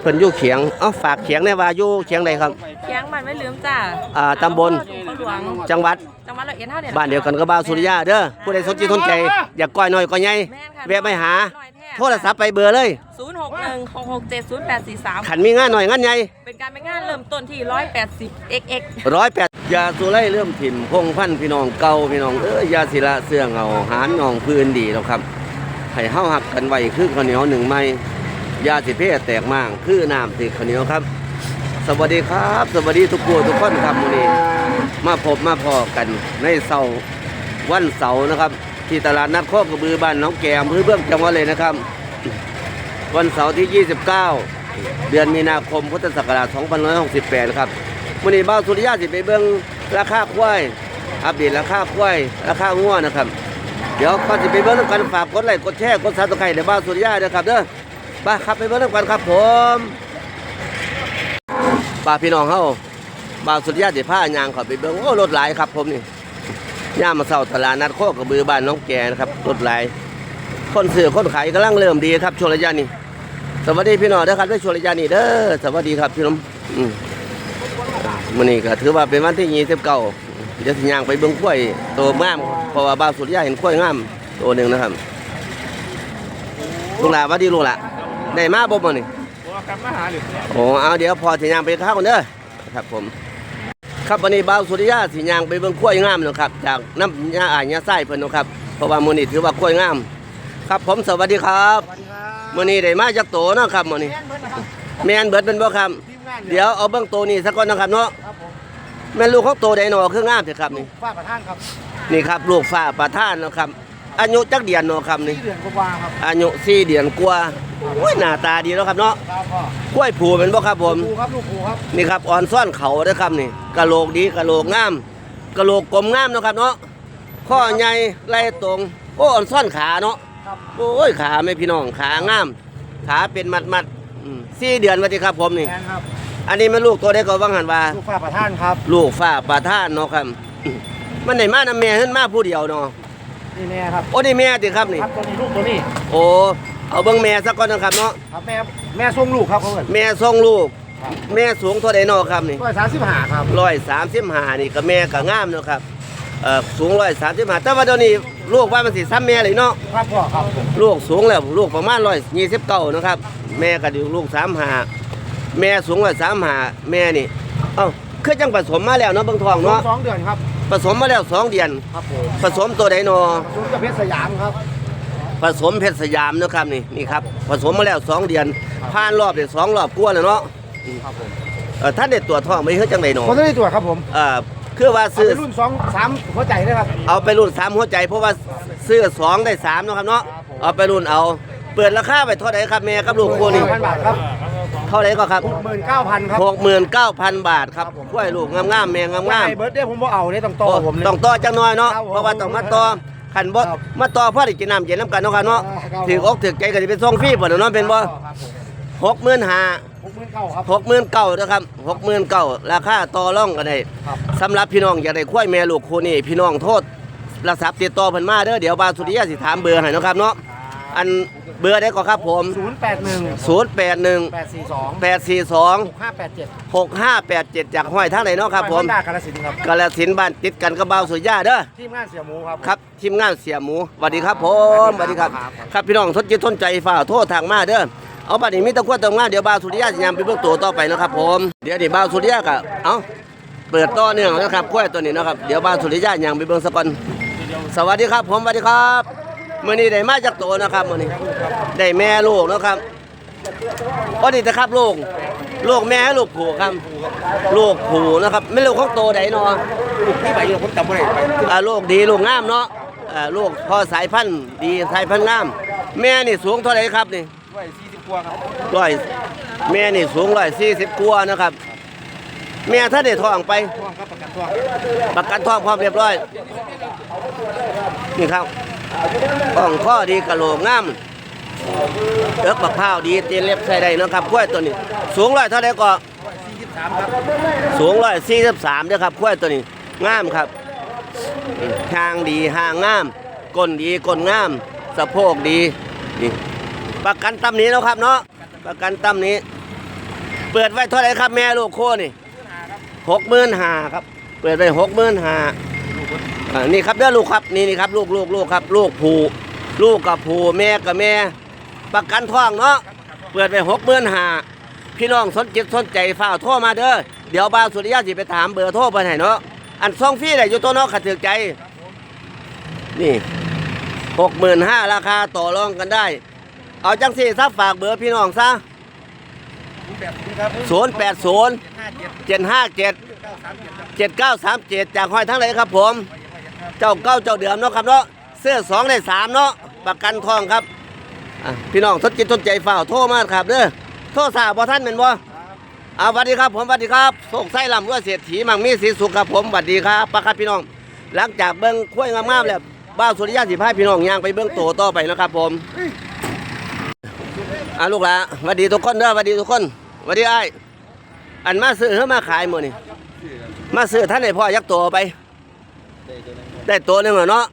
เพิ่นอยู่เขียงเอ้าฝากเขียงในว่าอยู่เขียงใดครับ เคียงมันไม่ลืมจ้าอ่าตำบล เขาหลวงจังหวัดจังหวัดร้อยเอ็ดเท่าเนี่ยบ้านเดียวกันกับบ้านสุริยาเด้อผู้ใดสนใจสนใจ อยากก้อยน้อยก้อยใหญ่แม่นค่ะแวะไปหาน้อยแท้โทรศัพท์ไปเบอร์เลยศูนย์หกหนึ่งหกหกเจ็ดศูนย์แปดสี่สามขันมีงานหน่อยงานใหญ่ เป็นการเป็นงานเริ่มต้นที่ร้อยแปดสิบ xx ร้อยแปดยาสุไลเริ่มถิ่มพงพันธุ์พี่น้องเก่าพี่น้องเอ้ยยาศิละเสื่องเอาหารนองพื้นดีแล้วครับให้เฮาหักกันไว้คือข้าวเหนียวหนึ่งไม้ ยาสิเพศแตกมางคือน้ำติดข้าวเหนียวครับ สวัสดีครับ สวัสดีทุกผู้ทุกคนครับมื้อนี้ มาพบมาพอกันในเสาร์วันเสาร์นะครับ ที่ตลาดนัดโคกระบือบ้านหน้องแกมพื้นเบื้องจังหวัดเลยนะครับ วันเสาร์ที่ 29 เดือนมีนาคมพุทธศักราช2568ครับมื้อนี้บ้าสุริยะสิไปเบิ่งราคาควายอัปเดตราคาควายราคางัวนะครับ เดี๋ยวก่อนสิไปเบิ่งกันฝากกดไลค์กดแชร์กดซับสไครต์ในบ้าสุริยะด้วยครับเด้อ ไปครับไปเบิ่งนำกันครับผมป้าพี่น้องเฮาบ้าวสุริยะสิพายางข้าไปเบิ่งโอ้รถหลายครับผมนี่ย่ามาเช้าตลาดนัดโคกระบือบ้านน้องแกนะครับรถหลายคนซื้อคนขายกำลังเริ่มดีครับช่วงระยะนี้สวัสดีพี่น้องนะครับด้วยช่วงระยะนี้เด้อสวัสดีครับพี่น้องอืมมื้อนี้ก็ถือว่าเป็นวันที่29เก้าเดี๋ยวสิย่างไปเบิ่งกล้วยโตงามเพราะว่าบ้าวสุริยะเห็นกล้วยงามตัวหนึ่งนะครับลุงหลาสวัสดีลุงหลา ได้มาบ่มื้อนี้ว่าครับมาหาหรือโอ้เอาเดี๋ยวพอสิย่างไปข้าวกันเด้อครับผม ครับวันนี้บ้าวสุริยะสิย่างไปเบิ่งกล้วยงามเนาะครับ จากน้ำยาอ่างยาไส้เพิ่นเนาะครับเพราะว่ามื้อนี้ถือว่ากล้วยงาม ครับผมสวัสดีครับสวัสดีครับมื้อนี้ได้มาจากโตเนาะครับมื้อนี้แม่นเบิดนะครับแม่นเบิดเป็นบ่ครับทีมงานเดี๋ยวเอาเบื้องโตนี่สักก่อนนะครับเนาะครับผมแม่นลูกของโตไดโนคืองามเถอะครับนี่ฝ้าประท่านครับ นี่ครับลูกฟ้าประทานเนาะครับ อายุจักเดือนเนาะครับนี่ ที่เดือนกว่าครับอายุ4เดือนกว่าโอ้ยหน้าตาดีเนาะครับเนาะครับพ่อกล้วยผูเป็นบ่ครับผม ครูครับลูกครูครับนี่ครับอ่อนซ่อนเขาเด้อครับนี่กะโหลกดีกะโหลกงามกะโหลกกลมงามเนาะครับเนาะข้อใหญ่ไหล่ตรง โอ้อ่อนซ่อนขาเนาะ ครับโอ้ยขาไม่พี่น้องขางาม ขาเป็นมัดมัดๆอืมสี่เดือนวันที่ครับผมนี่ แม่นครับอันนี้มันลูกตัวได้ก็ว่างหันว่า ลูกฝ้าประท่านครับลูกฝ้าประท่านเนาะครับ มันได้มานํแม่ขึ้นมาผู้เดียวเนาะ นี่แม่ครับโอ้นี่แม่ติครับนี่ ครับตัวนี้ลูกตัวนี้โอ้เอาเบิ่งแม่สักก่อนนะครับเนาะครับแม่แม่ส่งลูกครับเขาเอิ้นแม่ส่งลูก แม่สูงเท่าใดเนาะครับนี่ร้อยสามสิบห้าครับร้อยสามสิบห้านี่ก็แม่ก็งามเนาะครับเอ่อสูงร้อยสามสิบห้าแต่ว่าเดี๋ยวนี้ลูกว่ามันสิซ้ำแม่เลยเนาะครับพ่อครับผมลูกสูงแล้วลูกประมาณร้อยยี่สิบเก้านะครับ แม่ก็อยู่ลูกสามหาแม่สูงร้อยสามหาแม่นี่เอ้าคือจังผสมมาแล้วเนาะเบางทองลูเนาะกสองเดือนครับ ผสมมาแล้วสองเดือน ครับผมผสมตัวใดเนาะศูนย์กับเพชรสยามครับผสมเพชรสยามเนาะครับนี่นี่ครับผสมมาแล้วสองเดือนผ่านรอบเด็สองรอบกลัวาแล้วเนาะครับผมเออท่านเด็ดตัวจท้องไม่เฮ็ดจังไดเนาะคนที่ตรวจครับผมเอ่อคือว่าเอาซื้อไปรุ่นสองสามหัวใจเลยครับ เอาไปรุ่นสามหัวใจ เพราะว่าซื้อสองได้สามเนาะครับเนาะเอาไปรุ่นเอา เปิดราคาไปเท่าไหร่ครับแม่กับลูกคู่นี่พันบาทครับ เท่าไหร่ก็ครับหกหมื่นเก้าพันครับ หกหมื่นเก้าพันบาทครับครับผมกล้วยลูกงามๆแม่งามไม่ๆเบิร์ดเด้ผมบ่เอาเนี่ยต้องต่อผมเลยต้องต่อจังน้อยเนาะครับผมเพราะว่าต้องมาต่อขันบ่ครับมาต่อพ่อได้กินน้ำเย็นน้ำกันเนาะครับเนาะครับ ถืออกถือใจก็สิเป็นส่งฟรีบ่เนาะเป็นบ่ครับผมหกหมื่นห้าหกหมื่นเก้าครับ หกหมื่นเก้านะครับหกหมื่นเก้าราคาต่อรองกันได้ครับ สำหรับพี่น้องอยากได้ควายแม่ลูกคู่นี้พี่น้องโทษรักษาติดต่อเพิ่นมาเด้อเดี๋ยวบาวสุริยะสิถามเบอร์ให้เนาะครับเนาะ อันเบอร์ได้ก็ครับผมศูนย์แปดหนึ่ง081แปดสี่สอง842หกห้าแปดเจ็ด6587 จากห้อยทางไหนเนาะครับผมดากาลสินธุ์ครับกาฬสินธุ์บ้านติดกันกับบาวสุริยะเด้อ ทีมงานเสียหมูครับ ครับทีมงานเสียหมูสวัสดีครับผมสวัสดีครับ ครับครับพี่น้องทดจิตทนใจฝ่าโทษทางมาเด้อเอาบัดนี้มีแตะกวดตรงงานเดี๋ยวบ่าวสุริยะจะยามไปเบิ่งตัวต่อไปนะครับผมเดี๋ยวนี่บ่าวสุริยะก็เอาเปิดต่อเนื่องนะครับกล้วยตัวนี้นะครับเดี๋ยวบ่าวสุริยะยามไปเบิ่งสักก่อนสวัสดีครับผมสวัสดีครับ มื้อนี้ได้มาจากตัวนะครับมื้อนี้ได้แม่ลูกนะครับโอ้นี่นะครับลูกลูกแม่ให้ลูกผูครับลูกผูนะครับ ไม่ลูกของโตใดเนาะพี่ไปอยู่ผมจำไม่ได้อ่าลูกดีลูกงามเนาะอ่าลูกพ่อสายพันธุ์ดีสายพันธุ์งาม แม่นี่สูงเท่าไหร่ครับนี่ร้อยสี่สิบกว่าครับร้อยแม่นี่สูงร้อยสี่สิบกว่านะครับ แม่ถ้าได้ท้องไปท่วงครับประกันท่วงประกันท้องพร้อมเรียบร้อยนี่ครับ ท้องข้อดีกระโหลกงามเอิกมะพร้าวดีตีนเล็บใส่ได้นะครับกล้วยตัวนี้ สูงร้อยเท่าไรก็สูงร้อยสี่สิบสามเด้อครับกล้วยตัวนี้งามครับอืมหางดีหางงามก้นดีก้นงามสะโพกดีนี่ประกันตำหนี้แล้วครับเนาะประกันตำหนี้ เปิดไว้เท่าไรครับแม่ลูกโคนี่หกหมื่นห้าครับ เปิดไว้หกหมื่นห้า อ่านี่ครับเด้อลูกครับนี่นี่ครับลูกลูกลูกครับ ลูกผูลูกกับผูแม่กับแม่ ประกันท้องเนาะเปิดไปหกหมื่นห้าพี่น้องสนจิตสนใจฝ้ากโทรมาเด้อเดี๋ยวบาวสุริยะสิไปถามเบอร์โทรไปให้เนาะอันซองฟรีได้อยู่ตัวเนาะขัดถือใจ นี่หกหมื่นห้าราคาต่อรองกันได้ เอาจังสี่ซะฝากเบอร์พี่น้องซะแปดครับศูนย์แปดศูนย์ห้าเจ็ดเจ็ดห้าเจ็ดเก้าสามเจ็ดครับเจ็ดเก้าสามเจ็ดจากห้อยทั้งเลยครับผม เจ้าเก้าเจ้าเดือมเนาะครับเนาะเสื้อสองได้สามเนาะประกันทองครับพี่น้องสนจิตสนใจฝ่าโทรมากครับเด้อโทรสาวบ่ท่านเป็นบ่เอาสวัสดีครับผมสวัสดีครับส่งไส้ลำว่าเศรษฐีมังมีสีสุขครับผมสวัสดีครับปะครับพี่น้อง หลังจากเบิ้งคุ้ยงามๆแล้วบ้าสุริยะสิพายพี่น้องย่างไปเบิ้งโตต่อไปนะครับผมอะลูกหละสวัสดีทุกคนเด้อสวัสดีทุกคนสวัสดีไอ้อันมาซื้อเฮามาขายหมดนี่มาซื้อท่านไหนพ่อยักตัวไป ได้ตัวหนึงแล้วเนาะ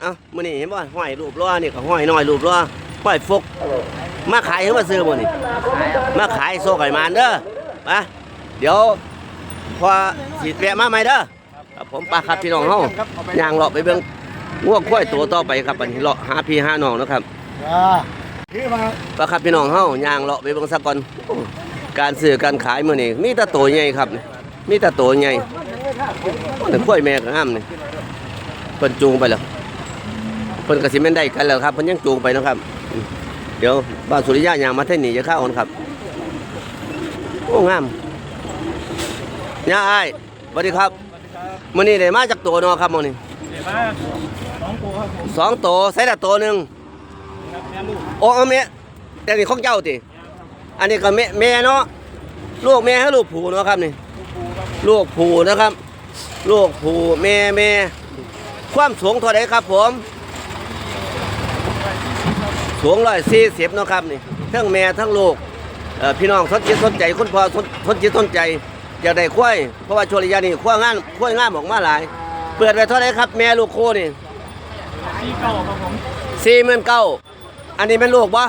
เอ้ามื้อนี้เห็นบ่ห้อยรูปล้อนี่ก็ห้อยน้อยรูปล้อห้อยฟก มาขายเฮามาซื้อหมดนี่มาขายโซ่ไก่มานเด้อไปเดี๋ยวพอสิแวะมาใหม่เด้อครับผมปลาครับพี่น้องเฮาย่างเลาะไปเบิ่งง่วงควายตัวต่อไปครับอันนี้เลาะหาพี่หาน้องนะครับพี่มาปลาครับพี่น้องเฮาย่างเลาะไปเบิ่งซะก่อนการซื้อการขายมื้อนี้มีแต่ตัวใหญ่ครับ มีแต่ตัวใหญ่แต่ควายแม่ก็งามนี่ พิ่นจูงไปแล้วเพิ่นก็สิแม่นได้กันแล้วครับเพิ่นยังจูงไปเนาะครับอืมเดี๋ยวบ้านสุริยะย่างมาเท่านี้จะเข้าอ่อนครับโอ้งามย่าอ้ายสวัสดีครับมื้อนี้ได้มาจากตัวเนาะครับมื้อนี้เดี๋ยวมาสองตัวครับผมสองตัวใส่ละตัวหนึงครับแม่ลูกโอ้เอาแม่แต่นี่ของเจ้าติอันนี้ก็แม่แม่เนาะลูกแม่ให้ลูกผูเนาะครับนี่ลูกปูครับผมลูกผูนะครับ ลูกผูแม่แม่ ความสูงเท่าไหร่ครับผม สูงร้อยสี่สิบเนาะครับนี่ทั้งแม่ทั้งลูกเอ่อพี่น้องสนจิตสนใจคุณพ่อสนสนจิตสนใจอยากได้ควายเพราะว่าช่วงระยะนี้ควายงานควายงามออกมาหลาย เปิดไปเท่าไหร่ครับ แม่ลูกโคนี่ที่เก่าครับผมสี่หมื่นเก้าอันนี้เป็นลูกปะ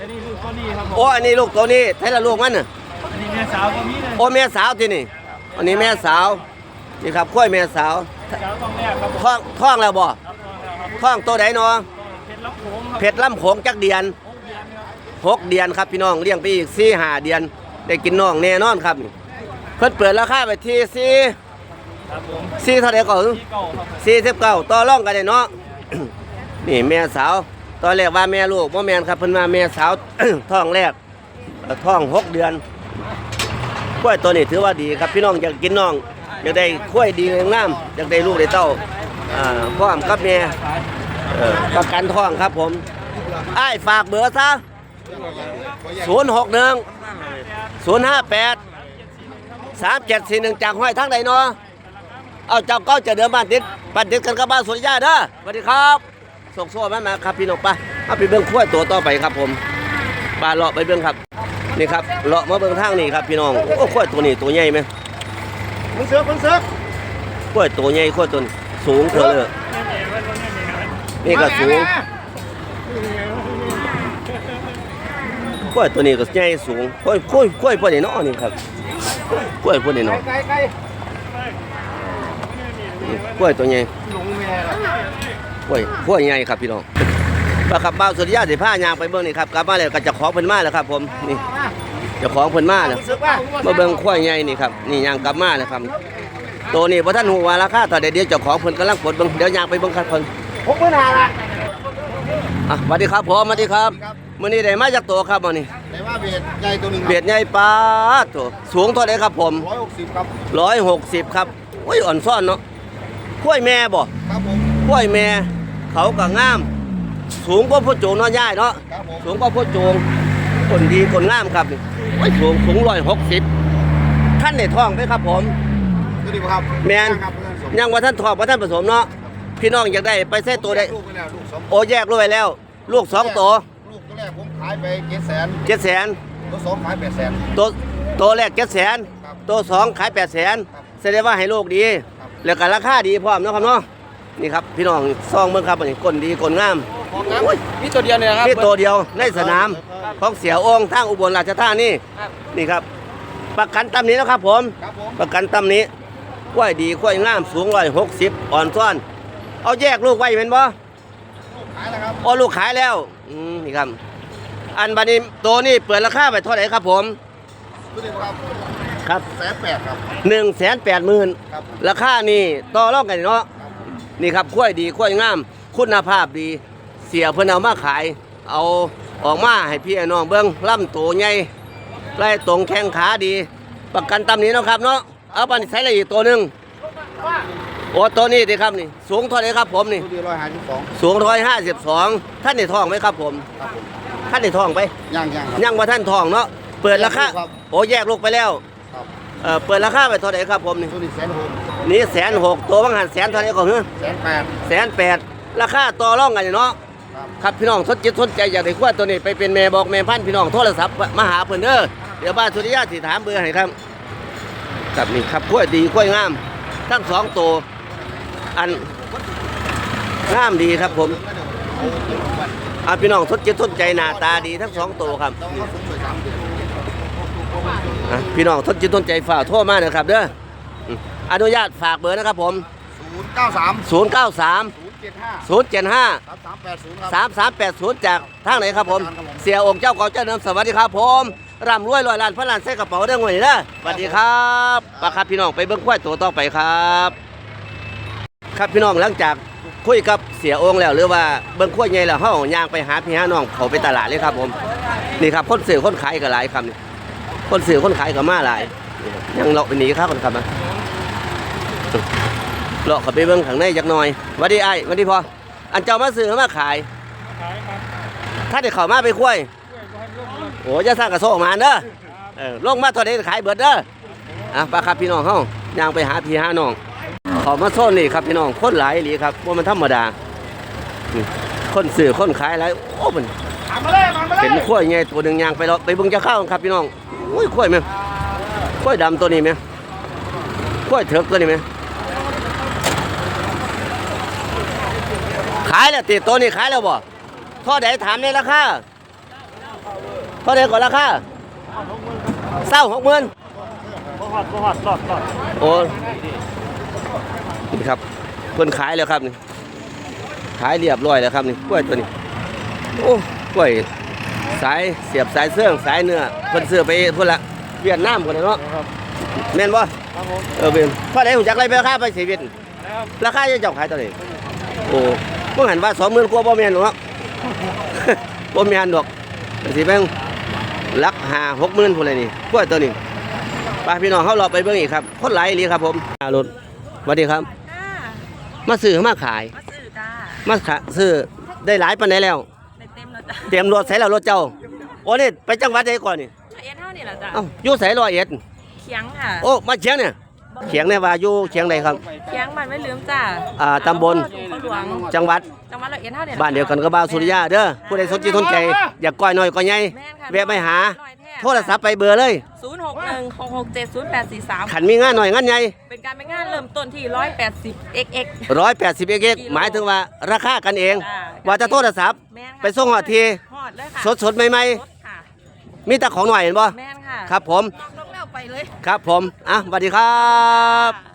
อันนี้ลูกก็นี่ครับผมโอ้อันนี้ลูกตัวนี้ใช่ละลูกมันน่ะอันนี้แม่สาวก็มีเลยโอ้แม่สาวที่นี่ อันนี้แม่สาวนี่ครับกล้วยแม่สาว สาวต้องแรกครับผมท้องท้องแล้วบ่ครับต้องแล้วครับท้องตัวใดเนาะเพชรรับโขงครับเพชรลำโขงจักเดียนหกเดือนครับหกเดือนครับพี่น้องเลี้ยงไปอีกสี่ห้าเดือน ได้กินน้องแน่นอนครับเพิ่นเปิดราคาไปที่สี่ครับผมสี่เท่าไหร่ก่อน ที่เก่าครับผมสี่สิบเก้าต่อรองกันได้เนาะ นี่แม่สาว ตอนแรกว่าแม่ลูกว่าแม่นครับเพิ่นมาแม่สาว ท้องแรกเอ่อท้องหกเดือนกล้วยตัวนี้ถือว่าดีครับพี่น้องอยากกินน้อง อยากได้กล้วยดีงามอยากได้ลูกได้เต้าอ่าพร้อมกับแม่เอ่อประกันท้องครับผมไอ้ายฝากเบอร์ซะศูนย์หกหนึ่งศูนย์ห้าแปดสามเจ็ดสี่หนึ่งจากห้อยทั้งใดเนาะเอาเจ้าเก็จะเดินบ้านติดบ้านติดกันกับบ้านสุริยาเด้อสวัสดีครับส่งโซ่มามาครับพี่น้องป้าเอาไปเบิ่งขั้วยตัวต่อไปครับผมป้าเลาะไปเบิ่งครับ นี่ครับเลาะมาเบิ่งทางนี่ครับพี่น้องโอ้ขั้วยตัวนี้ตัวใหญ่ไหม มันเสือกมันเสือกขั้วยตัวใหญ่ขั้วยตัวนี้สูงเท่าเลยนี่ก็สูงขั้วยตัวนี้ก็ใหญ่สูงขั้วยขั้วยขั้วยพวกนี้เนาะนี่ครับขั้วยพวกนี้เนาะไก่ไก่นี่ขั้วยตัวใหญ่หลงแม่ละกล้วยกล้วยใหญ่ครับพี่น้องปลาขับบ้าวสุริยาสิผ้ายางไปเบิ่งนี่ครับกลับมาแล้วก็เจะของเพิ่นมาแล้วครับผมนี่ เจ้าของเพิ่นมาแล้วมันเสือกป่ะมาเบิ่งกล้วยใหญ่นี่ครับนี่ยางกลับมาแล้วครับตัวนี้บ่ทันฮู้ว่าราคาเท่าใดเดี๋ยวเจ้าของเพิ่นกำลังปลดเบิ่งเดี๋ยวยางไปเบิ่งครับเพิ่นหกพันห้าละอะสวัสดีครับผมสวัสดีครับมื้อนี้ได้มาจากตัวครับมื้อนี้แต่ว่าเบียดใหญ่ตัวหนึ่งเบียดใหญ่ปาดตัวสูงเท่าใดครับผมร้อยหกสิบครับ160ครับโอ้ยอ่อนซ่อนเนาะกล้วยแม่บ่ครับผมกล้วยแม่เขาก็งาม สูงกว่าผู้โจงเนาะย่ายเนาะครับผมสูงกว่าผู้โจง คนดีคนงามครับนี่โอ้ยสูงสูงร้อยหกสิบท่านในท้องไหมครับ ผมตัวนี้ครับแมนครับเพื่อนสมยังว่าท่านท้องว่าท่านผสมเนาะพี่น้องอยากได้ไปใส่ตัวได้ ลูกไปแล้วลูกสองโอ้แยกลูกไปแล้ว ลูกสองตัวลูกตัวแรกผมขายไปเจ็ดแสนเจ็ดแสนตัวสองขายแปดแสน ตัวตัวแรกเจ็ดแสนครับตัวสองขายแปดแสนครับแสดงว่าให้ลูกดีครับแล้วก็ราคาดีพร้อมเนาะครับเนาะนี่ครับพี่น้องซองเมืองครับอันนี้ก้นดีก้นงาม โอ้ยมีตัวเดียวเนี่ยนะครับ นี่ตัวเดียวในสนามของเสียองค์ทางอุบลราชธานีนี่ครับ ประกันตำนี้นะครับผม ครับผมประกันตำนี้กล้วยดีกล้วยงามสูงร้อยหกสิบอ่อนซ้อน เอาแยกลูกไว้เป็นบ่ขายแล้วครับอ๋อลูกขายแล้วอืมนี่ครับ อันบัดนี้ตัวนี้เปิดราคาไปเท่าไหร่ครับผม ตัวนี้ครับครับแสนแปดครับ หนึ่งแสนแปดหมื่นครับราคานี่ต่อรองกันเนาะครับนี่ครับกล้วยดีกล้วยงาม คุณภาพดี เสียเพิ่นเอามาขาย เอาออกมาให้พี่น้องเบิ่งล่ำตัวใหญ่ไล่ตรงแข้งขาดี ประกันตำนี้เนาะครับเนาะเอาปันใช้อะไรอีกตัวหนึ่งโอ้ตัวนี้ดีครับนี่ สูงเท่าไหร่ครับผมนี่ตัวนี้ร้อยห้าสิบสองสูงร้อยห้าสิบสองท่านในท้องไหมครับผมครับผมท่านในท้องไปย่างย่างครับยังว่าท่านท้องเนาะเปิดราคาแยกลูกครับโอ้แยกลูกไปแล้วครับเออเปิดราคาไปเท่าไหร่ครับผมนี่ตัวนี้แสนหกนี่แสนหกตัวบางหันแสนเท่าไหร่ก่อนเนอะแสนแปดแสนแปดราคาต่อรองกันอยู่เนาะ ครับครับพี่น้องสนจิตสนใจอยากได้ขั้วตัวนี้ไปเป็นแม่บอกแม่พันธุ์พี่น้องโทรศัพท์มาหาเพิ่นเด้อเดี๋ยวบ้านสุริยะสิถามเบอร์ให้ครับครับนี่ครับขั้วดีขั้วงาม ทั้งสองตัวอันงามดีครับผมอะพี่น้องสนจิตสนใจหน้าตาดีทั้งสองตัวครับต้องเข้าสูงเลยสามเดือนอะพี่น้องสนจิตสนใจฝากโทรมานะครับเด้ออืมอนุญาตฝากเบอร์นะครับผมศูนย์ เก้าสาม093ศูนย์เจ็ดห้า075สามสามแปดศูนย์ครับ3380จากทางไหนครับผม เสียองค์เจ้าเก่าเจ้าเดิมสวัสดีครับผมร่ำรวยร้อยล้านพันล้านใส่กระเป๋าเด้งไว้นะสวัสดีครับปะครับพี่น้องไปเบิ้งควายตัวต่อไปครับ ครับพี่น้องหลังจากคุยกับเสียองค์แล้วหรือว่าเบิ้งควายใหญ่แล้วเฮาย่างไปหาพี่หาน้องเขาไปตลาดเลยครับผมนี่ครับคนซื้อคนขายก็หลายครับนี่คนซื้อคนขายก็มาหลายนี่ยังเลาะไปหนีครับคนครับมา เลาะเข้าไปเบิ้งข้างในจักหน่อยหวัสดีไอ้ายหวัสดีพออันเจ้ามาซื้อมาขายถ้าได้เข้ามาไปคุยโอ้ยจะสร้างกระโซกมาเด้อเออลงมาตัวนี้ขายเบิดเด้ออะปลาครับพี่น้องเฮาย่างไปหาพี่หาน้องเขอมาโซนนี่ครับพี่น้องคนหลายอีหลีครับว่ามันธรรมดานี่คนซื้อคนขายหลายโอ้มันเป็นข้วยไงตัวหนึ่งย่างไปแล้วไปเบิ่งจะเข้าครับพี่น้องโอ้ยข้วยแม่งข้วยดำตัวนี้แม่งข้วยเถิกตัวนี้แม่ ขายแล้วติดตัวนี้ขายแล้วบ่ท่อใดถามในราคาท่อใดก่อนราคาเศร้าหกหมื่นบ่ฮอดบ่ฮอดรอดรอดโอ้นี่ครับเพิ่นขายแล้วครับนี่ขายเรียบร้อยแล้วครับนี่กล้วยตัวนี้โอ้กล้วยสายเสียบสายเสื่องสายเนื้อเพิ่นซื้อไปพุ่นละเวียดนามคนเนาะครับแม่นบ่ครับผมเออเวียนท่อใดผมจักไรไปราคาไปเสียเวียดแล้วราคาจะเจ้าขายตัวนี้โอ้ เมื่อหันว่าสองหมื่นกว่าบ่แม่นหรอกบ่แม่นดอกสิแม่งลักหาหกหมื่นพุ่นเลยนี่กล้วยตัวนี้ไปพี่น้องเขาเราไปเบิ่งอีกครับคนหลายอีหลีครับผมอารถสวัสดีครับ จ้ามาซื้อมาขาย มาซื้อจ้ามาขาซื้อได้หลายปานใดแล้วได้เต็มแล้วจ้าเตรียมรถใส่แล้วรถเจ้าโอ้นี่ไปจังหวัดใดก่อนนี่เอ็นเท่านี่แหละจ้าเอ้าอยู่ไสร้อยเอ็ดเคียงค่ะ โอ้มาเชียงเนี่ย เชียงเนี่ยว่าอยู่เชียงใดครับ เคียงมันไม่ลืมจ้าอ่าตำบล เขาหลวงจังหวัดจังหวัดละเอ็นเท่านี่บ้านเดียวกันกับบ้านสุริยาเด้อผู้ใดสนใจสนใจอยากก้อยน้อยก้อยใหญ่แม่นค่ะแวะไปหาน้อยแท้โทรศัพท์ไปเบอร์เลยศูนย์หกหนึ่งหกหกเจ็ดศูนย์แปดสี่สามขันมีงานหน่อยงานใหญ่เป็นการเป็นงานเริ่มต้นที่ร้อยแปดสิบ xx ร้อยแปดสิบเอกหมายถึงว่าราคากันเอง จ้าว่าจะโทรศัพท์ แม่นค่ะไปส่งหอดทีหอดเลยค่ะสดสดๆใหม่สดค่ะๆ มีแต่ของหน่อยเห็นบ่แม่นค่ะครับผมลงแล้ว ไปเลย ครับผม อะสวัสดีครับ